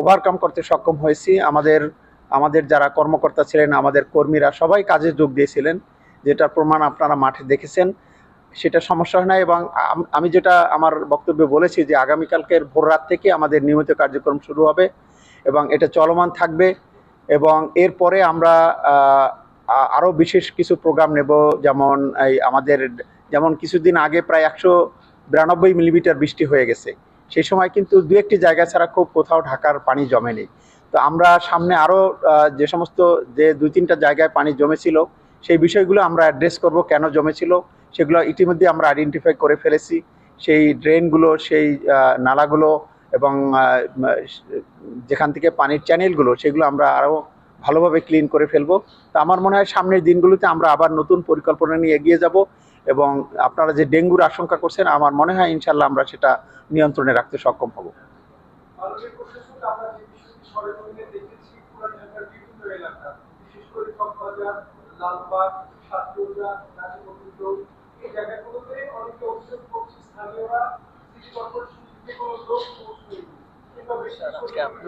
Overcome করতে সক্ষম হয়েছি। আমাদের আমাদের যারা কর্মকর্তা ছিলেন, আমাদের কর্মীরা সবাই কাজে যোগ দিয়েছিলেন যেটা প্রমাণ আপনারা মাঠে দেখেছেন। সেটা সমস্যা হয় না এবং আমি যেটা আমার বক্তব্যে বলেছি যে আগামীকালকের ভোর রাত থেকে আমাদের নিয়মিত কার্যক্রম শুরু হবে এবং এটা চলমান থাকবে এবং এরপরে আমরা আরও বিশেষ কিছু প্রোগ্রাম নেব। যেমন এই আমাদের, যেমন কিছুদিন আগে প্রায় একশো বিরানব্বই মিলিমিটার বৃষ্টি হয়ে গেছে। সেই সময় কিন্তু দু একটি জায়গা ছাড়া খুব কোথাও ঢাকার পানি জমেনি। তো আমরা সামনে আরও যে সমস্ত যে দুই তিনটা জায়গায় পানি জমেছিল, সেই বিষয়গুলো আমরা অ্যাড্রেস করব, কেন জমেছিল, সেগুলো ইতিমধ্যে আমরা আইডেন্টিফাই করে ফেলেছি। সেই ড্রেনগুলো সেই নালাগুলো এবং যেখান থেকে পানির চ্যানেলগুলো সেগুলো আমরা আরও ভালোভাবে ক্লিন করে ফেলব। তো আমার মনে হয় সামনের দিনগুলোতে আমরা আবার নতুন পরিকল্পনা নিয়ে এগিয়ে যাব। এবং আপনারা যে ডেঙ্গুর আশঙ্কা করছেন আমার মনে হয় ইনশাল্লাহ আমরা সেটা নিয়ন্ত্রণে রাখতে সক্ষম হব।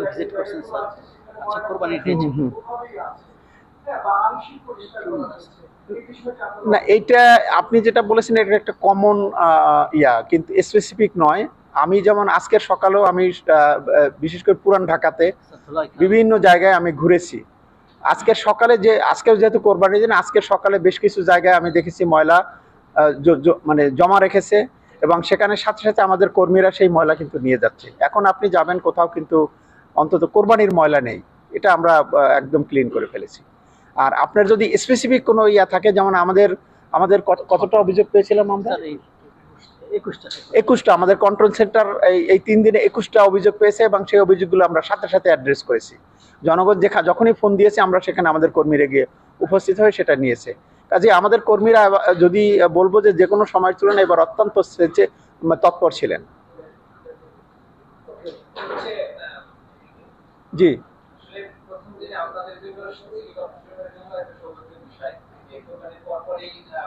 আজকে করছেন, স্যার। আচ্ছা, কোরবানির না, এইটা আপনি যেটা বলেছেন, এটা একটা কমন ইয়া, কিন্তু স্পেসিফিক নয়। আমি যেমন আজকের সকালেও আমি বিশেষ করে পুরান ঢাকাতে। বিভিন্ন জায়গায় আমি ঘুরেছি। আজকের সকালে যে আজকের যেহেতু কোরবানির দিন আজকের সকালে বেশ কিছু জায়গায় আমি দেখেছি ময়লা মানে জমা রেখেছে এবং সেখানে সাথে সাথে আমাদের কর্মীরা সেই ময়লা কিন্তু নিয়ে যাচ্ছে। এখন আপনি যাবেন কোথাও কিন্তু অন্তত কোরবানির ময়লা নেই। এটা আমরা একদম ক্লিন করে ফেলেছি। আর আপনার যদি স্পেসিফিক কোনো ইয়া থাকে যেমন আমাদের আমাদের কত- কতটা অভিযোগ পেয়েছিলাম আমরা? একুশটা একুশটা আমাদের কন্ট্রোল সেন্টার এই তিন দিনে একুশটা অভিযোগ পেয়েছে এবং সেই অভিযোগগুলো আমরা সাথে সাথে অ্যাড্রেস করেছি। জনগণ যেখা যখনই ফোন দিয়েছে আমরা সেখানে আমাদের কর্মীরা গিয়ে উপস্থিত হয়ে সেটা নিয়েছে। কাজে আমাদের কর্মীরা যদি বলব যে যে কোনো সময়ের তুলনায় এবার অত্যন্ত তৎপর ছিলেন। জি আসলে প্রথম দিনে আপনাদের জন্য সিটি কর্পোরেশনের জন্য একটা সৌভাগ্যের বিষয় যে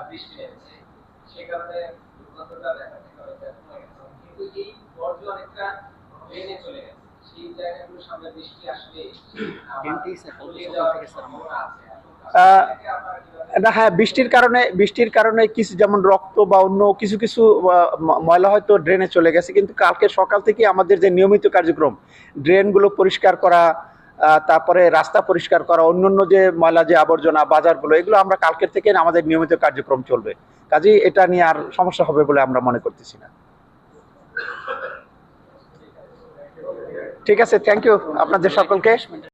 বৃষ্টি নেমেছে সে কারণে দুর্গন্ধটা দেখা থেকে অনেকটা কমে গেছে কিন্তু এই বর্জ্য অনেকটা চলে গেছে। সেই সামনে বৃষ্টি আসলে হ্যাঁ বৃষ্টির কারণে বৃষ্টির কারণে কিছু যেমন রক্ত বা অন্য কিছু কিছু ময়লা হয়তো ড্রেনে চলে গেছে। কিন্তু কালকে সকাল থেকে আমাদের যে নিয়মিত কার্যক্রম ড্রেনগুলো পরিষ্কার করা তারপরে রাস্তা পরিষ্কার করা, অন্যান্য যে ময়লা, যে আবর্জনা, বাজারগুলো, এগুলো আমরা কালকের থেকে আমাদের নিয়মিত কার্যক্রম চলবে। কাজেই এটা নিয়ে আর সমস্যা হবে বলে আমরা মনে করতেছি না। ঠিক আছে থ্যাংক ইউ আপনাদের সকলকে।